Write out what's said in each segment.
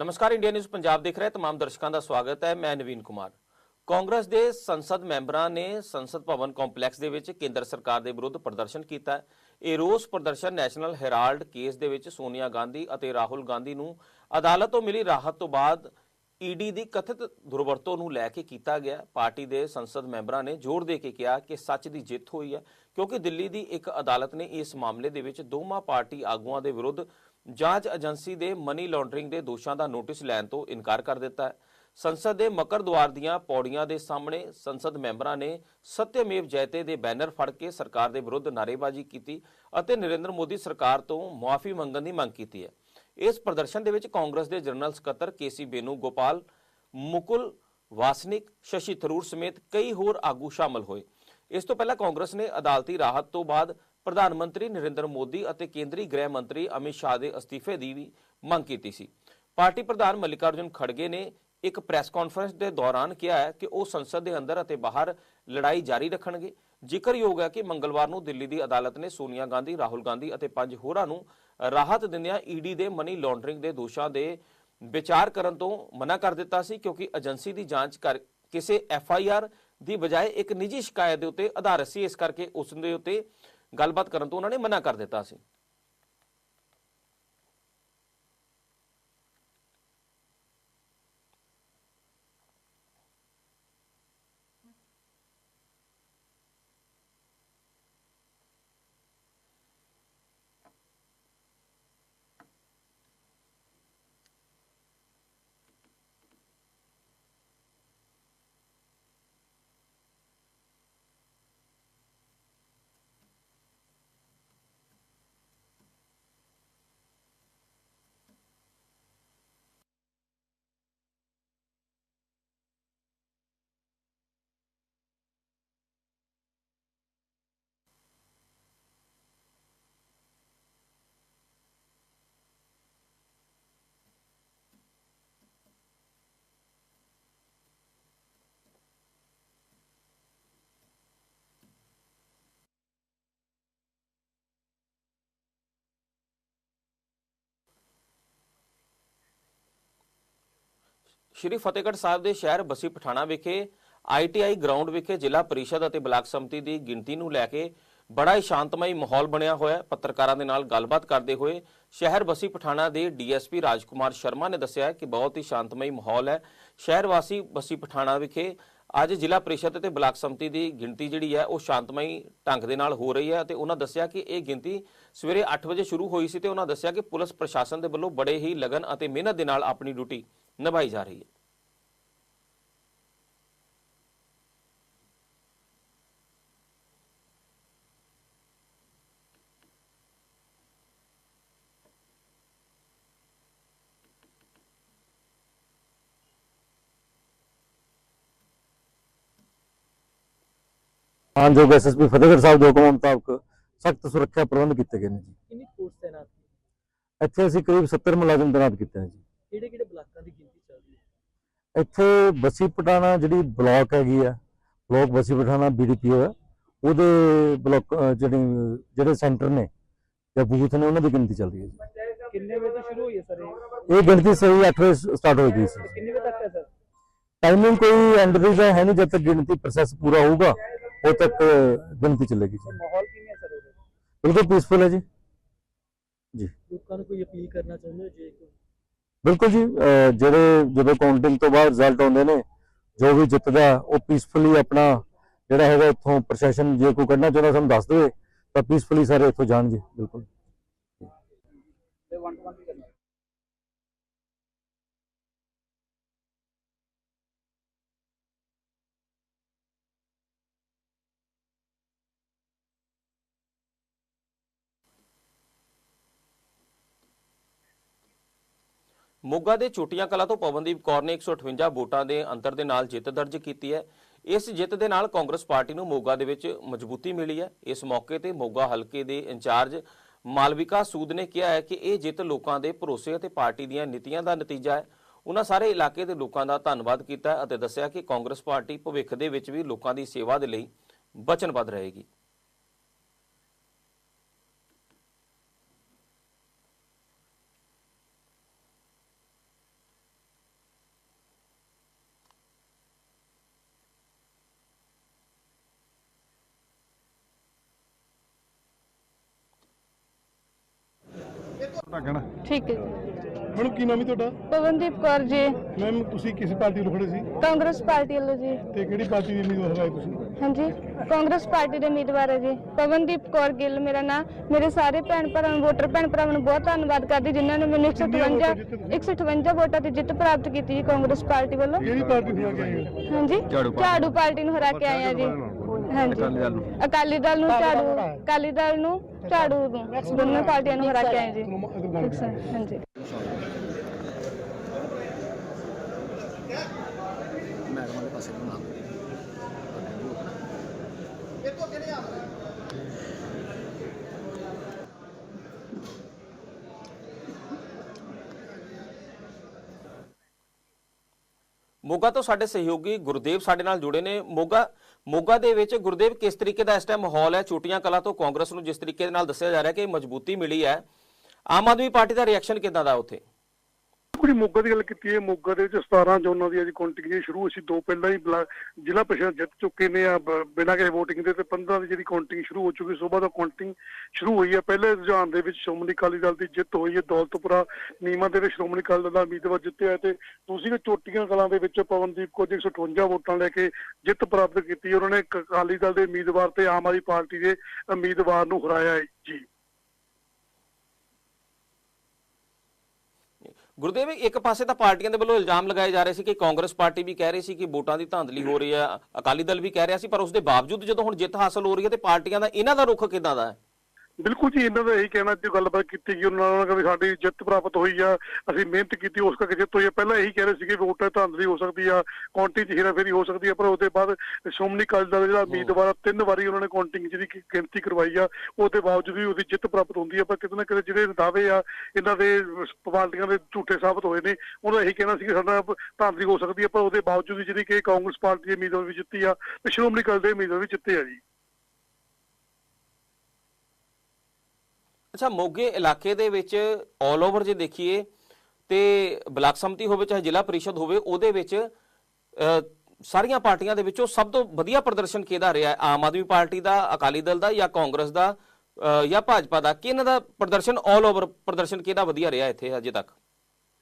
ਨਮਸਕਾਰ, India news Punjab ਦੇਖ ਰਹੇ ਤਮਾਮ ਦਰਸ਼ਕਾਂ ਦਾ ਸਵਾਗਤ ਹੈ। ਮੈਂ ਨਵੀਨ ਕੁਮਾਰ। ਕਾਂਗਰਸ ਦੇ ਸੰਸਦ ਮੈਂਬਰਾਂ ਨੇ ਸੰਸਦ ਭਵਨ ਕੰਪਲੈਕਸ ਦੇ ਵਿੱਚ ਕੇਂਦਰ ਸਰਕਾਰ ਦੇ ਵਿਰੁੱਧ ਪ੍ਰਦਰਸ਼ਨ ਕੀਤਾ ਹੈ। ਇਹ ਰੋਸ ਪ੍ਰਦਰਸ਼ਨ ਨੈਸ਼ਨਲ ਹੈਰਾਲਡ ਕੇਸ ਦੇ ਵਿੱਚ ਸੋਨੀਆ ਗਾਂਧੀ ਅਤੇ ਰਾਹੁਲ ਗਾਂਧੀ ਨੂੰ ਅਦਾਲਤ ਤੋਂ ਮਿਲੀ ਰਾਹਤ ਤੋਂ ਬਾਅਦ ਈਡੀ ਦੀ ਕਥਿਤ ਦੁਰਵਰਤੋਂ ਨੂੰ ਲੈ ਕੇ ਕੀਤਾ ਗਿਆ ਪਾਰਟੀ ਦੇ ਸੰਸਦ ਮੈਂਬਰਾਂ ਨੇ ਜ਼ੋਰ ਦੇ ਕੇ ਕਿਹਾ ਕਿ ਸੱਚ ਦੀ ਜਿੱਤ ਹੋਈ ਹੈ, ਕਿਉਂਕਿ ਦਿੱਲੀ ਦੀ ਇੱਕ ਅਦਾਲਤ ਨੇ ਇਸ ਮਾਮਲੇ ਦੇ ਵਿੱਚ ਦੋਵਾਂ ਪਾਰਟੀ ਆਗੂਆਂ ਦੇ ਵਿਰੁੱਧ ਜਾਂਚ ਏਜੰਸੀ ਦੇ ਮਨੀ ਲਾਂਡਰਿੰਗ ਦੇ ਦੋਸ਼ਾਂ ਦਾ ਨੋਟਿਸ ਲੈਣ ਤੋਂ ਇਨਕਾਰ ਕਰ ਦਿੱਤਾ ਹੈ। ਸੰਸਦ ਦੇ ਮਕਰ ਦੁਆਰ ਦੀਆਂ ਪੌੜੀਆਂ ਦੇ ਸਾਹਮਣੇ ਸੰਸਦ ਮੈਂਬਰਾਂ ਨੇ ਸਤਿਅਮੇਵ ਜੈਤੇ ਦੇ ਬੈਨਰ ਫੜ ਕੇ ਸਰਕਾਰ ਦੇ ਵਿਰੁੱਧ ਨਾਅਰੇਬਾਜ਼ੀ ਕੀਤੀ ਅਤੇ ਨਰਿੰਦਰ ਮੋਦੀ ਸਰਕਾਰ ਤੋਂ ਮੁਆਫੀ ਮੰਗਣ ਦੀ ਮੰਗ ਕੀਤੀ ਹੈ। ਇਸ ਪ੍ਰਦਰਸ਼ਨ ਦੇ ਵਿੱਚ ਕਾਂਗਰਸ ਦੇ ਜਨਰਲ ਸਕੱਤਰ ਕੇਸੀ ਬੇਨੂ ਗੋਪਾਲ, ਮੁਕੁਲ ਵਾਸਨਿਕ, ਸ਼ਸ਼ੀ ਥਰੂਰ ਸਮੇਤ ਕਈ ਹੋਰ ਆਗੂ ਸ਼ਾਮਲ ਹੋਏ। ਇਸ ਤੋਂ ਪਹਿਲਾਂ ਕਾਂਗਰਸ ਨੇ ਅਦਾਲਤੀ ਰਾਹਤ ਤੋਂ ਬਾਅਦ ਪ੍ਰਧਾਨ ਮੰਤਰੀ ਨਰਿੰਦਰ ਮੋਦੀ ਅਤੇ ਕੇਂਦਰੀ ਗ੍ਰਹਿ ਮੰਤਰੀ ਅਮਿਤ ਸ਼ਾਹ ਦੇ ਅਸਤੀਫੇ ਦੀ ਵੀ ਮੰਗ ਕੀਤੀ ਸੀ। ਪਾਰਟੀ ਪ੍ਰਧਾਨ ਮੱਲਿਕਾਰਜੁਨ ਖੜਗੇ ਨੇ ਇੱਕ ਪ੍ਰੈਸ ਕਾਨਫਰੰਸ ਦੇ ਦੌਰਾਨ ਕਿਹਾ ਹੈ ਕਿ ਉਹ ਸੰਸਦ ਦੇ ਅੰਦਰ ਅਤੇ ਬਾਹਰ ਲੜਾਈ ਜਾਰੀ ਰੱਖਣਗੇ। ਜ਼ਿਕਰਯੋਗ ਹੈ ਕਿ ਮੰਗਲਵਾਰ ਨੂੰ ਦਿੱਲੀ ਦੀ ਅਦਾਲਤ ਨੇ ਸੋਨੀਆ ਗਾਂਧੀ, ਰਾਹੁਲ ਗਾਂਧੀ ਅਤੇ ਪੰਜ ਹੋਰਾਂ ਨੂੰ ਰਾਹਤ ਦਿੰਦਿਆਂ ਈਡੀ ਦੇ ਮਨੀ ਲਾਂਡਰਿੰਗ ਦੇ ਦੋਸ਼ਾਂ ਦੇ ਵਿਚਾਰ ਕਰਨ ਤੋਂ ਮਨਾ ਕਰ ਦਿੱਤਾ ਸੀ ਕਿਉਂਕਿ ਏਜੰਸੀ ਦੀ ਜਾਂਚ ਕਰ ਕਿਸੇ ਐਫ ਆਈ ਆਰ ਦੀ ਬਜਾਏ ਇੱਕ ਨਿੱਜੀ ਸ਼ਿਕਾਇਤ ਦੇ ਉੱਤੇ ਆਧਾਰਿਤ ਸੀ। ਇਸ ਕਰਕੇ ਉਸ ਦੇ ਉੱਤੇ ਗੱਲਬਾਤ ਕਰਨ ਤੋਂ ਉਹਨਾਂ ਨੇ ਮਨਾ ਕਰ ਦਿੱਤਾ ਸੀ। ਸ਼੍ਰੀ ਫਤਿਹਗੜ੍ਹ ਸਾਹਿਬ ਦੇ ਸ਼ਹਿਰ ਬਸੀ ਪਠਾਣਾ ਵਿਖੇ ਆਈਟੀਆਈ ਗਰਾਊਂਡ ਵਿਖੇ ਜ਼ਿਲ੍ਹਾ ਪਰਿਸ਼ਦ ਅਤੇ ਬਲਾਕ ਸੰਮਤੀ ਦੀ ਗਿਣਤੀ ਨੂੰ ਲੈ ਕੇ ਬੜਾ ਹੀ ਸ਼ਾਂਤਮਈ ਮਾਹੌਲ ਬਣਿਆ ਹੋਇਆ ਹੈ। ਪੱਤਰਕਾਰਾਂ ਦੇ ਨਾਲ ਗੱਲਬਾਤ ਕਰਦੇ ਹੋਏ ਸ਼ਹਿਰ ਬਸੀ ਪਠਾਣਾ ਦੇ ਡੀਐਸਪੀ ਰਾਜਕੁਮਾਰ ਸ਼ਰਮਾ ਨੇ ਦੱਸਿਆ ਕਿ ਬਹੁਤ ਹੀ ਸ਼ਾਂਤਮਈ ਮਾਹੌਲ ਹੈ। ਸ਼ਹਿਰ ਵਾਸੀ ਬਸੀ ਪਠਾਣਾ ਵਿਖੇ ਅੱਜ ਜ਼ਿਲ੍ਹਾ ਪਰਿਸ਼ਦ ਅਤੇ ਬਲਾਕ ਸਮਿਤੀ ਦੀ ਗਿਣਤੀ ਜਿਹੜੀ ਹੈ, ਉਹ ਸ਼ਾਂਤਮਈ ਢੰਗ ਦੇ ਨਾਲ ਹੋ ਰਹੀ ਹੈ ਤੇ ਉਹਨਾਂ ਦੱਸਿਆ ਕਿ ਇਹ ਗਿਣਤੀ ਸਵੇਰੇ 8 ਵਜੇ ਸ਼ੁਰੂ ਹੋਈ ਸੀ ਤੇ ਉਹਨਾਂ ਦੱਸਿਆ ਕਿ ਪੁਲਿਸ ਪ੍ਰਸ਼ਾਸਨ ਦੇ ਵੱਲੋਂ ਬੜੇ ਹੀ ਲਗਨ ਅਤੇ ਮਿਹਨਤ ਦੇ ਨਾਲ ਆਪਣੀ ਡਿਊਟੀ ਨਿਭਾਈ ਜਾ ਰਹੀ ਹੈ। ਮਾਨਯੋਗ ਐਸਐਸਪੀ ਫਤਿਹਗੜ੍ਹ ਸਾਹਿਬ ਦੇ ਹੁਕਮ ਮੁਤਾਬਕ ਸਖਤ ਸੁਰੱਖਿਆ ਪ੍ਰਬੰਧ ਕੀਤੇ ਗਏ ਨੇ ਜੀ। ਕਿੰਨੀ ਫੋਰਸ ਤੈਨਾਤ ਇੱਥੇ ਅਸੀਂ ਕਰੀਬ 70 ਮੁਲਾਜ਼ਮ ਤੈਨਾਤ ਕੀਤੇ ਨੇ ਜੀ। ਕਿਹੜੇ ਕਿਹੜੇ ਬਲਾਕਾਂ ਦੀ ਇੱਥੇ ਬਸੀ ਪਟਾਣਾ ਜਿਹੜੀ ਬਲਾਕ ਹੈਗੀ ਆ ਬਲਾਕ ਬਸੀ ਪਟਾਣਾ ਬੀਡੀਪੀਓ ਹੈ ਉਹਦੇ ਬਲਾਕ ਜਿਹੜੀ ਜਿਹੜੇ ਸੈਂਟਰ ਨੇ ਜਾਂ ਬੂਥ ਨੇ ਉਹਨਾਂ ਦੀ ਗਿਣਤੀ ਚੱਲ ਰਹੀ ਹੈ ਜੀ। ਕਿੰਨੇ ਵਜੇ ਤੋਂ ਸ਼ੁਰੂ ਹੋਈ ਹੈ ਸਰ ਇਹ? ਗਿਣਤੀ ਸਹੀ 8 ਵਜੇ ਸਟਾਰਟ ਹੋ ਗਈ ਸੀ। ਕਿੰਨੇ ਵਜੇ ਤੱਕ ਹੈ ਸਰ? ਟਾਈਮਿੰਗ ਕੋਈ ਐਂਡ ਦੀ ਹੈ ਨਹੀਂ ਜਦ ਤੱਕ ਗਿਣਤੀ ਪ੍ਰੋਸੈਸ ਪੂਰਾ ਹੋਊਗਾ ਉਦ ਤੱਕ ਗਿਣਤੀ ਚੱਲੇਗੀ ਜੀ। ਮਾਹੌਲ ਕਿਵੇਂ ਹੈ ਸਰ ਉਹਦੇ? ਬਿਲਕੁਲ ਪੀਸਫੁਲ ਹੈ ਜੀ। ਲੋਕਾਂ ਨੂੰ ਕੋਈ ਅਪੀਲ ਕਰਨਾ ਚਾਹੁੰਦੇ ਹੋ ਜੇ ਕੋਈ ਬਿਲਕੁਲ ਜੀ, ਅਹ ਜਿਹੜੇ ਜਦੋਂ ਕਾਊਂਟਿੰਗ ਤੋਂ ਬਾਅਦ ਰਿਜ਼ਲਟ ਆਉਂਦੇ ਨੇ, ਜੋ ਵੀ ਜਿੱਤਦਾ, ਉਹ ਪੀਸਫੁਲੀ ਆਪਣਾ ਜਿਹੜਾ ਹੈਗਾ ਇੱਥੋਂ ਪ੍ਰਸ਼ਾਸਨ ਜੇ ਕੋਈ ਕੱਢਣਾ ਚਾਹੁੰਦਾ ਸਾਨੂੰ ਦੱਸ ਦੇਵੇ, ਤਾਂ ਪੀਸਫੁਲੀ ਸਾਰੇ ਇੱਥੋਂ ਜਾਣਗੇ, ਬਿਲਕੁਲ ਤੇ ਵਨ ਟੂ ਵਨ ਵੀ ਕਰਨਾ ਮੋਗਾ ਦੇ ਚੋਟੀਆਂ ਕਲਾ ਤੋਂ ਪਵਨਦੀਪ ਕੌਰ ਨੇ 158 ਵੋਟਾਂ ਦੇ ਅੰਤਰ ਦੇ ਨਾਲ ਜਿੱਤ ਦਰਜ ਕੀਤੀ ਹੈ। ਇਸ ਜਿੱਤ ਦੇ ਨਾਲ ਕਾਂਗਰਸ ਪਾਰਟੀ ਨੂੰ ਮੋਗਾ ਦੇ ਵਿੱਚ ਮਜ਼ਬੂਤੀ ਮਿਲੀ ਹੈ। ਇਸ ਮੌਕੇ ਤੇ ਮੋਗਾ ਹਲਕੇ ਦੇ ਇੰਚਾਰਜ ਮਾਲਵਿਕਾ ਸੂਦ ਨੇ ਕਿਹਾ ਹੈ ਕਿ ਇਹ ਜਿੱਤ ਲੋਕਾਂ ਦੇ ਭਰੋਸੇ ਅਤੇ ਪਾਰਟੀ ਦੀਆਂ ਨੀਤੀਆਂ ਦਾ ਨਤੀਜਾ ਹੈ। ਉਹਨਾਂ ਸਾਰੇ ਇਲਾਕੇ ਦੇ ਲੋਕਾਂ ਦਾ ਧੰਨਵਾਦ ਕੀਤਾ ਅਤੇ ਦੱਸਿਆ ਕਿ ਕਾਂਗਰਸ ਪਾਰਟੀ ਭਵਿੱਖ ਦੇ ਵਿੱਚ ਵੀ ਲੋਕਾਂ ਦੀ ਸੇਵਾ ਦੇ ਲਈ ਵਚਨਬੱਧ ਰਹੇਗੀ ਤਾਂ ਕਹਿਣਾ ਠੀਕ ਹੈ ਜੀ ਮੈਡਮ ਕੀ ਨਾਮ ਹੈ ਤੁਹਾਡਾ? ਪਵਨਦੀਪ ਕੌਰ ਜੀ। ਮੈਮ ਤੁਸੀਂ ਕਿਸ ਪਾਰਟੀ ਨੂੰ ਖੜੇ ਸੀ? ਕਾਂਗਰਸ ਪਾਰਟੀ ਵੱਲੋਂ ਜੀ। ਤੇ ਕਿਹੜੀ ਪਾਰਟੀ ਦੀ ਉਮੀਦਵਾਰ ਹੈ ਤੁਸੀਂ? ਹਾਂਜੀ ਕਾਂਗਰਸ ਪਾਰਟੀ ਦੇ ਉਮੀਦਵਾਰ ਹੈ ਜੀ। ਪਵਨਦੀਪ ਕੌਰ ਗਿੱਲ ਮੇਰਾ ਨਾਮ ਮੇਰੇ ਸਾਰੇ ਭੈਣ ਭਰਾਵਾਂ ਨੂੰ ਵੋਟਰ ਭੈਣ ਭਰਾਵਾਂ ਨੂੰ ਬਹੁਤ ਧੰਨਵਾਦ ਕਰਦੀ ਜਿਨ੍ਹਾਂ ਨੇ ਮੈਨੂੰ 158 158 ਵੋਟਾਂ ਦੀ ਜਿੱਤ ਪ੍ਰਾਪਤ ਕੀਤੀ ਜੀ ਕਾਂਗਰਸ ਪਾਰਟੀ ਵੱਲੋਂ। ਕਿਹੜੀ ਪਾਰਟੀ ਨੂੰ ਆ ਕੇ ਆਏ ਹੋ? ਹਾਂਜੀ ਝਾੜੂ ਪਾਰਟੀ। ਨੂੰ ਹਰਾ ਕੇ ਆਏ ਆ ਜੀ। ਹਾਂਜੀ। ਅਕਾਲੀ ਦਲ ਨੂੰ। ਝਾੜੂ ਅਕਾਲੀ ਦਲ ਨੂੰ ਝਾੜੂ ਨੂੰ ਦੋਨੋਂ ਪਾਰਟੀਆਂ ਨੂੰ ਹਰਾ ਕੇ ਆਏ ਜੀ। ਠੀਕ ਸਰ ਹਾਂਜੀ ਮੋਗਾ ਤੋਂ ਸਾਡੇ ਸਹਿਯੋਗੀ ਗੁਰਦੇਵ ਸਾਡੇ ਨਾਲ ਜੁੜੇ ਨੇ। ਮੋਗਾ ਮੋਗਾ ਦੇ ਵਿੱਚ ਗੁਰਦੇਵ ਕਿਸ ਤਰੀਕੇ ਦਾ ਇਸ ਟਾਈਮ ਮਾਹੌਲ ਹੈ? ਚੋਟੀਆਂ ਕਲਾ ਤੋਂ ਕਾਂਗਰਸ ਨੂੰ ਜਿਸ ਤਰੀਕੇ ਦੇ ਨਾਲ ਦੱਸਿਆ ਜਾ ਰਿਹਾ ਕਿ ਮਜ਼ਬੂਤੀ ਮਿਲੀ ਹੈ। ਆਮ ਆਦਮੀ ਪਾਰਟੀ ਦਾ ਰਿਐਕਸ਼ਨ ਕਿਦਾਂ ਦਾ ਉੱਥੇ? ਕੁਝ ਮੋਗਾ ਦੀ ਗੱਲ ਕੀਤੀ ਹੈ, ਮੋਗਾ ਦੇ ਵਿੱਚ 17 ਜ਼ੋਨਾਂ ਦੀ ਅੱਜ ਕਾਊਂਟਿੰਗ ਸ਼ੁਰੂ ਹੋਈ ਦੋ ਪਹਿਲਾਂ ਹੀ ਜ਼ਿਲ੍ਹਾ ਪ੍ਰੀਸ਼ਦ ਜਿੱਤ ਚੁੱਕੇ ਨੇ ਆ, ਬ- ਬਿਨਾਂ ਕਿਸੇ VOTING ਦੇ ਤੇ 15 ਦੀ ਜਿਹੜੀ ਕਾਊਂਟਿੰਗ ਸ਼ੁਰੂ ਹੋ ਚੁੱਕੀ ਸਵੇਰ ਤੋਂ ਕਾਊਂਟਿੰਗ ਸ਼ੁਰੂ ਹੋਈ ਹੈ। ਪਹਿਲੇ ਰੁਝਾਨ ਦੇ ਵਿੱਚ ਸ਼੍ਰੋਮਣੀ ਅਕਾਲੀ ਦਲ ਦੀ ਜਿੱਤ ਹੋਈ ਹੈ, ਦੌਲਤਪੁਰਾ ਨੀਮਾਂ ਦੇ ਵਿੱਚ ਸ਼੍ਰੋਮਣੀ ਅਕਾਲੀ ਦਲ ਦਾ ਉਮੀਦਵਾਰ ਜਿੱਤਿਆ ਹੈ ਤੇ ਦੂਸਰੀ ਚੋਟੀਆਂ ਕਲਾਂ ਦੇ ਵਿੱਚ ਪਵਨਦੀਪ ਕੌਰ ਜੀ 158 ਵੋਟਾਂ ਲੈ ਕੇ ਜਿੱਤ ਪ੍ਰਾਪਤ ਕੀਤੀ, ਉਹਨਾਂ ਨੇ ਅਕਾਲੀ ਦਲ ਦੇ ਉਮੀਦਵਾਰ ਤੇ ਆਮ ਆਦਮੀ ਪਾਰਟੀ ਦੇ ਉਮੀਦਵਾਰ ਨੂੰ ਹਰਾਇਆ ਹੈ। ਜੀ। ਗੁਰਦੇਵ, ਇੱਕ ਪਾਸੇ ਤਾਂ ਪਾਰਟੀਆਂ ਦੇ ਵੱਲੋਂ ਇਲਜ਼ਾਮ ਲਗਾਏ ਜਾ ਰਹੇ ਸੀ ਕਿ ਕਾਂਗਰਸ ਪਾਰਟੀ ਵੀ ਕਹਿ ਰਹੀ ਸੀ ਕਿ ਵੋਟਾਂ ਦੀ ਧਾਂਦਲੀ ਹੋ ਰਹੀ ਹੈ, ਅਕਾਲੀ ਦਲ ਵੀ ਕਹਿ ਰਿਹਾ ਸੀ, ਪਰ ਉਸ ਦੇ ਬਾਵਜੂਦ ਜਦੋਂ ਹੁਣ ਜਿੱਤ ਹਾਸਲ ਹੋ ਰਹੀ ਹੈ ਤੇ ਪਾਰਟੀਆਂ ਦਾ ਇਹਨਾਂ ਦਾ ਰੁਖ ਕਿਦਾਂ ਦਾ ਹੈ? ਬਿਲਕੁਲ ਜੀ ਇਹਨਾਂ ਦਾ ਇਹੀ ਕਹਿਣਾ ਜੋ ਗੱਲਬਾਤ ਕੀਤੀ ਗਈ ਉਹਨਾਂ ਨਾਲ ਕਿ ਸਾਡੀ ਜਿੱਤ ਪ੍ਰਾਪਤ ਹੋਈ ਆ ਅਸੀਂ ਮਿਹਨਤ ਕੀਤੀ ਉਸ ਕਰਕੇ ਜਿੱਤ ਹੋਈ ਆ। ਪਹਿਲਾਂ ਇਹੀ ਕਹਿ ਰਹੇ ਸੀਗੇ ਵੋਟਾਂ ਧਾਂਦਲੀ ਹੋ ਸਕਦੀ ਆ ਕਾਊਂਟਿੰਗ ਚ ਹੇਰਾਫੇਰੀ ਹੋ ਸਕਦੀ ਆ ਪਰ ਉਹਦੇ ਬਾਅਦ ਸ਼੍ਰੋਮਣੀ ਅਕਾਲੀ ਦਲ ਦਾ ਜਿਹੜਾ ਉਮੀਦਵਾਰ ਤਿੰਨ ਵਾਰੀ ਉਹਨਾਂ ਨੇ ਕਾਊਂਟਿੰਗ ਜਿਹੜੀ ਕਿ ਗਿਣਤੀ ਕਰਵਾਈ ਆ ਉਹਦੇ ਬਾਵਜੂਦ ਵੀ ਉਹਦੀ ਜਿੱਤ ਪ੍ਰਾਪਤ ਹੁੰਦੀ ਆ ਪਰ ਕਿਤੇ ਨਾ ਕਿਤੇ ਜਿਹੜੇ ਦਾਅਵੇ ਆ ਇਹਨਾਂ ਦੇ ਪਾਰਟੀਆਂ ਦੇ ਝੂਠੇ ਸਾਬਤ ਹੋਏ ਨੇ ਉਹਨਾਂ ਇਹੀ ਕਹਿਣਾ ਸੀ ਕਿ ਸਾਡਾ ਧਾਂਦਲੀ ਹੋ ਸਕਦੀ ਆ ਪਰ ਉਹਦੇ ਬਾਵਜੂਦ ਵੀ ਜਿਹੜੀ ਕਿ ਕਾਂਗਰਸ ਪਾਰਟੀ ਦੇ ਉਮੀਦਵਾਰ ਵੀ ਜਿੱਤੀ ਆ ਤੇ ਸ਼੍ਰੋਮਣੀ ਅਕਾਲੀ ਦੇ ਉਮੀਦਵਾਰ ਵੀ ਜਿੱਤੇ ਆ ਜੀ। ਅੱਛਾ, ਮੋਗੇ ਇਲਾਕੇ ਦੇ ਵਿੱਚ 올 ਓਵਰ ਜੇ ਦੇਖੀਏ ਤੇ ਬਲਾਕ ਸੰਮਤੀ ਹੋਵੇ, ਚਾਹੇ ਜ਼ਿਲ੍ਹਾ ਪਰਿਸ਼ਦ ਹੋਵੇ, ਉਹਦੇ ਵਿੱਚ ਸਾਰੀਆਂ ਪਾਰਟੀਆਂ ਦੇ ਵਿੱਚੋਂ ਸਭ ਤੋਂ ਵਧੀਆ ਪ੍ਰਦਰਸ਼ਨ ਕਿਹਦਾ ਰਿਹਾ ਆਮ ਆਦਮੀ ਪਾਰਟੀ ਦਾ, ਅਕਾਲੀ ਦਲ ਦਾ ਜਾਂ ਕਾਂਗਰਸ ਦਾ ਜਾਂ ਭਾਜਪਾ ਦਾ? ਕਿਹਨਾਂ ਦਾ ਪ੍ਰਦਰਸ਼ਨ 올 ਓਵਰ ਪ੍ਰਦਰਸ਼ਨ ਕਿਹਦਾ ਵਧੀਆ ਰਿਹਾ ਇੱਥੇ ਅਜੇ ਤੱਕ?